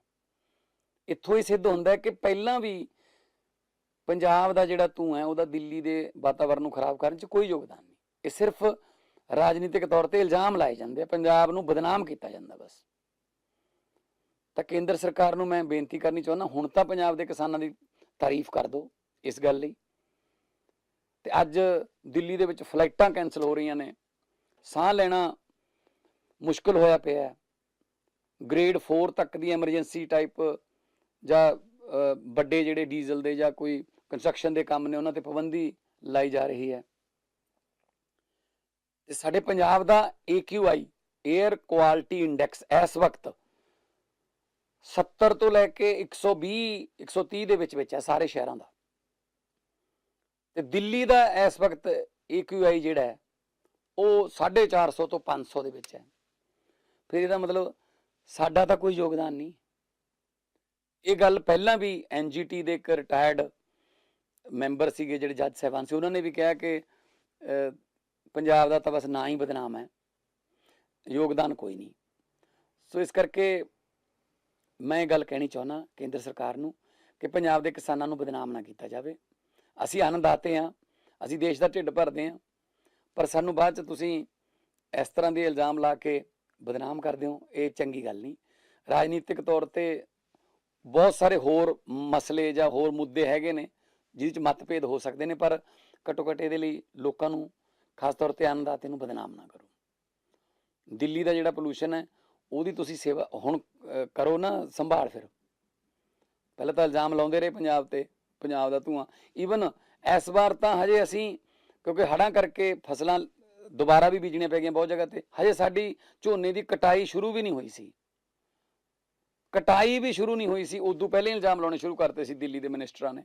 ਇੱਥੋਂ ਹੀ ਸਿੱਧ ਹੁੰਦਾ ਕਿ ਪਹਿਲਾਂ ਵੀ ਪੰਜਾਬ ਦਾ ਜਿਹੜਾ ਧੂਆਂ ਹੈ, ਉਹਦਾ ਦਿੱਲੀ ਦੇ ਵਾਤਾਵਰਣ ਨੂੰ ਖਰਾਬ ਕਰਨ 'ਚ ਕੋਈ ਯੋਗਦਾਨ ਨਹੀਂ। ਇਹ ਸਿਰਫ ਰਾਜਨੀਤਿਕ ਤੌਰ ਤੇ ਇਲਜ਼ਾਮ ਲਾਏ ਜਾਂਦੇ ਆ, ਪੰਜਾਬ ਨੂੰ ਬਦਨਾਮ ਕੀਤਾ ਜਾਂਦਾ ਬਸ। ਤਾਂ ਕੇਂਦਰ ਸਰਕਾਰ ਨੂੰ ਮੈਂ ਬੇਨਤੀ ਕਰਨੀ ਚਾਹੁੰਦਾ, ਹੁਣ ਤਾਂ ਪੰਜਾਬ ਦੇ ਕਿਸਾਨਾਂ ਦੀ ਤਾਰੀਫ ਕਰ ਦਿਓ ਇਸ ਗੱਲ ਲਈ। ਤੇ ਅੱਜ ਦਿੱਲੀ ਦੇ ਵਿੱਚ ਫਲਾਈਟਾਂ ਕੈਨਸਲ ਹੋ ਰਹੀਆਂ ਨੇ। ਸਾਹ ਲੈਣਾ ਮੁਸ਼ਕਲ ਹੋਇਆ ਪਿਆ ਹੈ। ਗ੍ਰੇਡ 4 ਤੱਕ ਦੀ ਐਮਰਜੈਂਸੀ ਟਾਈਪ ਜਾਂ ਵੱਡੇ ਜਿਹੜੇ ਡੀਜ਼ਲ ਦੇ ਜਾਂ ਕੋਈ ਕੰਸਟਰਕਸ਼ਨ ਦੇ ਕੰਮ ਨੇ, ਉਹਨਾਂ ਤੇ ਪਾਬੰਦੀ ਲਾਈ ਜਾ ਰਹੀ ਹੈ। ਤੇ ਸਾਡੇ ਪੰਜਾਬ ਦਾ AQI 에ਅਰ ਕੁਆਲਿਟੀ ਇੰਡੈਕਸ ਇਸ ਵਕਤ 70 ਤੋਂ ਲੈ ਕੇ 120 130 ਦੇ ਵਿੱਚ ਵਿੱਚ ਹੈ ਸਾਰੇ ਸ਼ਹਿਰਾਂ ਦਾ। ਤੇ ਦਿੱਲੀ ਦਾ ਇਸ ਵਕਤ AQI ਜਿਹੜਾ ਹੈ, ਉਹ 450 ਤੋਂ 500 ਦੇ ਵਿੱਚ ਹੈ। ਫਿਰ ਇਹਦਾ ਮਤਲਬ ਸਾਡਾ ਤਾਂ ਕੋਈ ਯੋਗਦਾਨ ਨਹੀਂ। ਇਹ ਗੱਲ ਪਹਿਲਾਂ ਵੀ ਐਨਜੀਟੀ ਦੇ ਇੱਕ ਰਿਟਾਇਰਡ ਮੈਂਬਰ ਸੀਗੇ ਜਿਹੜੇ ਜੱਜ ਸਾਹਿਬਾਨ ਸੀ, ਉਹਨਾਂ ਨੇ ਵੀ ਕਿਹਾ ਕਿ ਪੰਜਾਬ ਦਾ ਤਾਂ ਬਸ ਨਾਂ ਹੀ ਬਦਨਾਮ ਹੈ। ਯੋਗਦਾਨ ਕੋਈ ਨਹੀਂ। ਸੋ ਇਸ ਕਰਕੇ ਮੈਂ ਇਹ ਗੱਲ ਕਹਿਣੀ ਚਾਹੁੰਦਾ ਕੇਂਦਰ ਸਰਕਾਰ ਨੂੰ ਕਿ ਪੰਜਾਬ ਦੇ ਕਿਸਾਨਾਂ ਨੂੰ ਬਦਨਾਮ ਨਾ ਕੀਤਾ ਜਾਵੇ। ਅਸੀਂ ਅੰਨਦਾਤੇ ਹਾਂ, ਅਸੀਂ ਦੇਸ਼ ਦਾ ਢਿੱਡ ਭਰਦੇ ਹਾਂ, ਪਰ ਸਾਨੂੰ ਬਾਅਦ ਚ ਤੁਸੀਂ ਇਸ ਤਰ੍ਹਾਂ ਦੇ ਇਲਜ਼ਾਮ ਲਾ ਕੇ ਬਦਨਾਮ ਕਰਦੇ ਹੋ ਇਹ ਚੰਗੀ ਗੱਲ ਨਹੀਂ। ਰਾਜਨੀਤਿਕ ਤੌਰ ਤੇ ਬਹੁਤ ਸਾਰੇ ਹੋਰ ਮਸਲੇ ਜਾਂ ਹੋਰ ਮੁੱਦੇ ਹੈਗੇ ਨੇ, ਜਿਹਦੇ ਚ ਮਤਭੇਦ ਹੋ ਸਕਦੇ ਨੇ, ਪਰ ਘੱਟੋ ਘੱਟ ਇਹਦੇ ਲਈ ਲੋਕਾਂ ਨੂੰ ਖਾਸ ਤੌਰ ਤੇ ਅੰਨਦਾਤੇ ਨੂੰ ਬਦਨਾਮ ਨਾ ਕਰੋ। ਦਿੱਲੀ ਦਾ ਜਿਹੜਾ ਪੋਲੂਸ਼ਨ ਹੈ ਉਹਦੀ ਤੁਸੀਂ ਸੇਵਾ ਹੁਣ ਕਰੋ ਨਾ, ਸੰਭਾਲ ਫਿਰ। ਪਹਿਲਾਂ ਤਾਂ ਇਲਜ਼ਾਮ ਲਾਉਂਦੇ ਰਹੇ ਪੰਜਾਬ ਤੇ, ਪੰਜਾਬ ਦਾ ਧੂਆਂ। ਈਵਨ ਇਸ ਵਾਰ ਤਾਂ ਹਜੇ ਅਸੀਂ, ਕਿਉਂਕਿ ਹੜਾਂ ਕਰਕੇ ਫਸਲਾਂ ਦੁਬਾਰਾ ਵੀ ਬੀਜਣੀਆਂ ਪੈ ਗਈਆਂ ਬਹੁਤ ਜਗ੍ਹਾ ਤੇ, ਹਜੇ ਸਾਡੀ ਝੋਨੇ ਦੀ ਕਟਾਈ ਸ਼ੁਰੂ ਵੀ ਨਹੀਂ ਹੋਈ ਸੀ। ਕਟਾਈ ਵੀ ਸ਼ੁਰੂ ਨਹੀਂ ਹੋਈ ਸੀ, ਉਦੋਂ ਪਹਿਲੇ ਇਲਜ਼ਾਮ ਲਾਉਣੇ ਸ਼ੁਰੂ ਕਰਤੇ ਸੀ ਦਿੱਲੀ ਦੇ ਮਿਨਿਸਟਰਾਂ ਨੇ।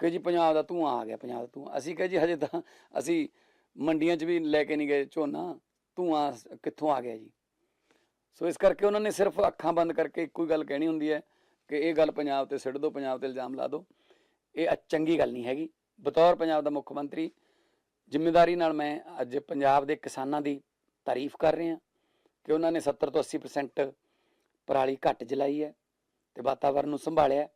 ਕਿ ਜੀ ਪੰਜਾਬ ਦਾ ਧੂਆਂ ਆ ਗਿਆ, ਪੰਜਾਬ ਦਾ ਧੂਆਂ। ਅਸੀਂ ਕਹੇ ਜੀ ਹਜੇ ਤਾਂ ਅਸੀਂ ਮੰਡੀਆਂ 'ਚ ਵੀ ਲੈ ਕੇ ਨਹੀਂ ਗਏ ਝੋਨਾ, ਧੂਆਂ ਕਿੱਥੋਂ ਆ ਗਿਆ ਜੀ? ਸੋ ਇਸ ਕਰਕੇ ਉਹਨਾਂ ਨੇ ਸਿਰਫ ਅੱਖਾਂ ਬੰਦ ਕਰਕੇ ਇੱਕੋ ਹੀ ਗੱਲ ਕਹਿਣੀ ਹੁੰਦੀ ਹੈ ਕਿ ਇਹ ਗੱਲ ਪੰਜਾਬ ਤੇ ਸਿੱਟ ਦਿਓ, ਪੰਜਾਬ ਤੇ ਇਲਜ਼ਾਮ ਲਾ ਦਿਓ। ਇਹ ਚੰਗੀ ਗੱਲ ਨਹੀਂ ਹੈਗੀ। ਬਤੌਰ ਪੰਜਾਬ ਦਾ ਮੁੱਖ ਮੰਤਰੀ, ਜ਼ਿੰਮੇਵਾਰੀ ਨਾਲ ਮੈਂ ਅੱਜ ਪੰਜਾਬ ਦੇ ਕਿਸਾਨਾਂ ਦੀ ਤਾਰੀਫ ਕਰ ਰਿਹਾ ਕਿ ਉਹਨਾਂ ਨੇ 70 ਤੋਂ 80% ਪਰਾਲੀ ਘੱਟ ਜਲਾਈ ਹੈ ਤੇ ਵਾਤਾਵਰਣ ਨੂੰ ਸੰਭਾਲਿਆ।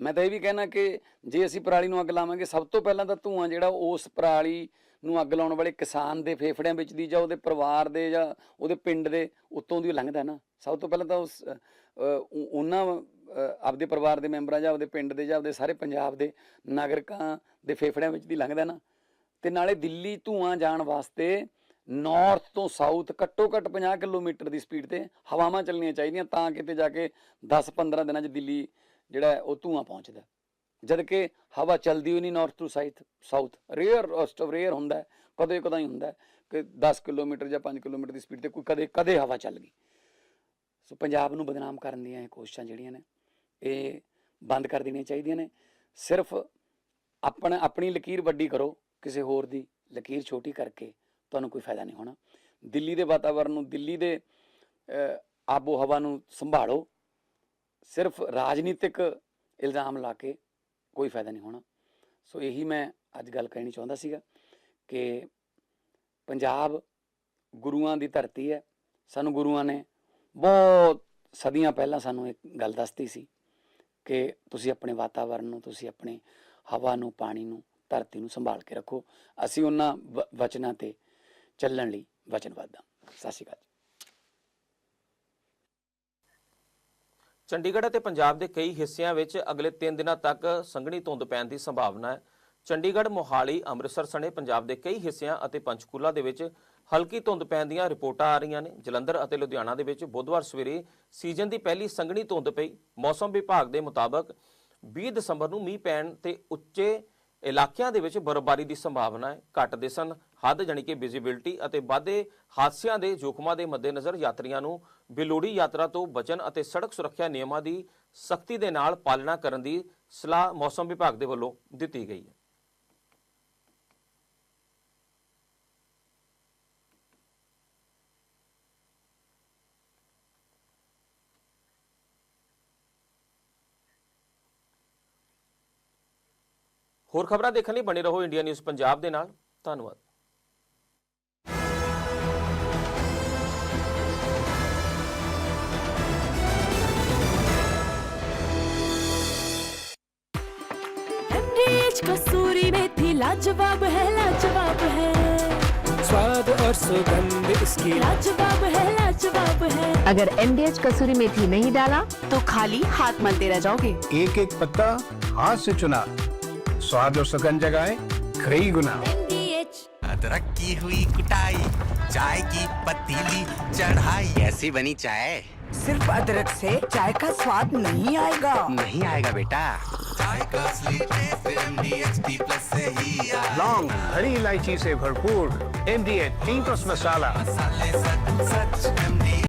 ਮੈਂ ਤਾਂ ਇਹ ਵੀ ਕਹਿਣਾ ਕਿ ਜੇ ਅਸੀਂ ਪਰਾਲੀ ਨੂੰ ਅੱਗ ਲਾਵਾਂਗੇ, ਸਭ ਤੋਂ ਪਹਿਲਾਂ ਤਾਂ ਧੂਆਂ ਜਿਹੜਾ ਉਸ ਪਰਾਲੀ ਨੂੰ ਅੱਗ ਲਾਉਣ ਵਾਲੇ ਕਿਸਾਨ ਦੇ ਫੇਫੜਿਆਂ ਵਿੱਚ ਦੀ ਜਾਂ ਉਹਦੇ ਪਰਿਵਾਰ ਦੇ ਜਾਂ ਉਹਦੇ ਪਿੰਡ ਦੇ ਉੱਤੋਂ ਦੀ ਲੰਘਦਾ ਨਾ। ਸਭ ਤੋਂ ਪਹਿਲਾਂ ਤਾਂ ਉਸ ਉਹਨਾਂ ਆਪਦੇ ਪਰਿਵਾਰ ਦੇ ਮੈਂਬਰਾਂ ਜਾਂ ਆਪਦੇ ਪਿੰਡ ਦੇ ਜਾਂ ਆਪਦੇ ਸਾਰੇ ਪੰਜਾਬ ਦੇ ਨਾਗਰਿਕਾਂ ਦੇ ਫੇਫੜਿਆਂ ਵਿੱਚ ਦੀ ਲੰਘਦਾ ਨਾ। ਤੇ ਨਾਲੇ ਦਿੱਲੀ ਧੂਆਂ ਜਾਣ ਵਾਸਤੇ ਨਾਰਥ ਤੋਂ ਸਾਊਥ ਘੱਟੋ ਘੱਟ 50 ਕਿਲੋਮੀਟਰ ਦੀ ਸਪੀਡ ਤੇ ਹਵਾਵਾਂ ਚੱਲਣੀਆਂ ਚਾਹੀਦੀਆਂ ਤਾਂ ਕਿਤੇ ਜਾ ਕੇ 10-15 ਦਿਨਾਂ 'ਚ ਦਿੱਲੀ ਜਿਹੜਾ ਉਹ ਧੂਆਂ ਪਹੁੰਚਦਾ। ਜਦ ਕਿ ਹਵਾ ਚੱਲਦੀ ਹੋਈ ਨਹੀਂ north to south south rare roast rare ਹੁੰਦਾ ਹੈ, ਕਦੇ ਕਦਾਈ ਹੁੰਦਾ ਕਿ 10 ਕਿਲੋਮੀਟਰ ਜਾਂ 5 ਕਿਲੋਮੀਟਰ ਦੀ ਸਪੀਡ ਤੇ ਕੋਈ ਕਦੇ ਕਦੇ ਹਵਾ ਚੱਲ ਗਈ। ਸੋ ਪੰਜਾਬ ਨੂੰ ਬਦਨਾਮ ਕਰਨ ਦੀਆਂ ਇਹ ਕੋਸ਼ਿਸ਼ਾਂ ਜਿਹੜੀਆਂ ਨੇ ਇਹ ਬੰਦ ਕਰ ਦੇਣੀਆਂ ਚਾਹੀਦੀਆਂ ਨੇ। ਸਿਰਫ ਆਪਣਾ ਆਪਣੀ ਲਕੀਰ ਵੱਡੀ ਕਰੋ ਕਿਸੇ ਹੋਰ ਦੀ ਲਕੀਰ ਛੋਟੀ ਕਰਕੇ ਤੁਹਾਨੂੰ ਕੋਈ ਫਾਇਦਾ ਨਹੀਂ ਹੋਣਾ। ਦਿੱਲੀ ਦੇ ਵਾਤਾਵਰਣ ਨੂੰ ਦਿੱਲੀ ਦੇ ਆਬੋ ਹਵਾ ਨੂੰ ਸੰਭਾਲੋ। ਸਿਰਫ ਰਾਜਨੀਤਿਕ ਇਲਜ਼ਾਮ ਲਾ ਕੇ ਕੋਈ ਫਾਇਦਾ ਨਹੀਂ ਹੋਣਾ। ਸੋ ਇਹੀ ਮੈਂ ਅੱਜ ਗੱਲ ਕਹਿਣੀ ਚਾਹੁੰਦਾ ਸੀਗਾ ਕਿ ਪੰਜਾਬ ਗੁਰੂਆਂ ਦੀ ਧਰਤੀ ਹੈ। ਸਾਨੂੰ ਗੁਰੂਆਂ ਨੇ ਬਹੁਤ ਸਦੀਆਂ ਪਹਿਲਾਂ ਸਾਨੂੰ ਇੱਕ ਗੱਲ ਦੱਸਦੀ ਸੀ ਕਿ ਤੁਸੀਂ ਆਪਣੇ ਵਾਤਾਵਰਣ ਨੂੰ, ਤੁਸੀਂ ਆਪਣੇ ਹਵਾ ਨੂੰ, ਪਾਣੀ ਨੂੰ, ਧਰਤੀ ਨੂੰ ਸੰਭਾਲ ਕੇ ਰੱਖੋ। ਅਸੀਂ ਉਹਨਾਂ ਵ- ਵਚਨਾਂ ਤੇ ਚੱਲਣ ਲਈ ਵਚਨਬੱਧ ਹਾਂ। ਸਤਿ ਸ਼੍ਰੀ ਅਕਾਲ ਚੰਡੀਗੜ੍ਹ ਅਤੇ ਪੰਜਾਬ ਦੇ ਕਈ ਹਿੱਸਿਆਂ ਵਿੱਚ ਅਗਲੇ 3 ਦਿਨਾਂ ਤੱਕ ਸੰਘਣੀ ਧੁੰਦ ਪੈਣ ਦੀ ਸੰਭਾਵਨਾ ਹੈ। ਚੰਡੀਗੜ੍ਹ, ਮੋਹਾਲੀ, ਅੰਮ੍ਰਿਤਸਰ ਸਣੇ ਪੰਜਾਬ ਦੇ ਕਈ ਹਿੱਸਿਆਂ ਅਤੇ ਪੰਚਕੂਲਾ ਦੇ ਵਿੱਚ ਹਲਕੀ ਧੁੰਦ ਪੈਣ ਦੀਆਂ ਰਿਪੋਰਟਾਂ ਆ ਰਹੀਆਂ ਨੇ। ਜਲੰਧਰ ਅਤੇ ਲੁਧਿਆਣਾ ਦੇ ਵਿੱਚ ਬੁੱਧਵਾਰ ਸਵੇਰੇ ਸੀਜ਼ਨ ਦੀ ਪਹਿਲੀ ਸੰਘਣੀ ਧੁੰਦ ਪਈ। ਮੌਸਮ ਵਿਭਾਗ ਦੇ ਮੁਤਾਬਕ 20 ਦਸੰਬਰ ਨੂੰ ਮੀਂਹ ਪੈਣ ਤੇ ਉੱਚੇ ਇਲਾਕਿਆਂ ਦੇ ਵਿੱਚ ਬਰਫ਼ਬਾਰੀ ਦੀ ਸੰਭਾਵਨਾ ਹੈ। ਘੱਟ ਦਿਸਣ ਹੱਦ ਜਾਣੀ ਕਿ ਵਿਜ਼ਿਬਿਲਟੀ ਅਤੇ ਵਾਧੇ ਹਾਦਸਿਆਂ ਦੇ ਜੋਖਮਾਂ ਦੇ ਮੱਦੇਨਜ਼ਰ ਯਾਤਰੀਆਂ ਨੂੰ ਬੇਲੋੜੀ ਯਾਤਰਾ ਤੋਂ ਬਚਣ ਅਤੇ ਸੜਕ ਸੁਰੱਖਿਆ ਨਿਯਮਾਂ ਦੀ ਸਖਤੀ ਦੇ ਨਾਲ ਪਾਲਣਾ ਕਰਨ ਦੀ ਸਲਾਹ ਮੌਸਮ ਵਿਭਾਗ ਦੇ ਵੱਲੋਂ ਦਿੱਤੀ ਗਈ ਹੈ। ਹੋਰ ਖਬਰਾਂ ਦੇਖਣ ਲਈ ਬਣੇ ਰਹੋ ਇੰਡੀਆ ਨਿਊਜ਼ ਪੰਜਾਬ ਦੇ ਨਾਲ। ਧੰਨਵਾਦ। कसूरी मेथी लाजवाब है लाजवाब है। स्वाद और सुगंध इसकी लाजवाब है लाजवाब है। अगर एमडीएच कसूरी मेथी नहीं डाला तो खाली हाथ मलते रह जाओगे। एक एक पत्ता हाथ से चुना। स्वाद और सुगंध जगाए कई गुना। अदरक की हुई कुटाई चाय की पतीली चढ़ाई ऐसी बनी चाय। सिर्फ़ अदरक से चाय का स्वाद नहीं आएगा। नहीं आएगा बेटा। चाय का असली टेस्ट एमडीएचटी प्लस से ही आया लौंग हरी इलायची से भरपूर एमडीएच तीन मसाला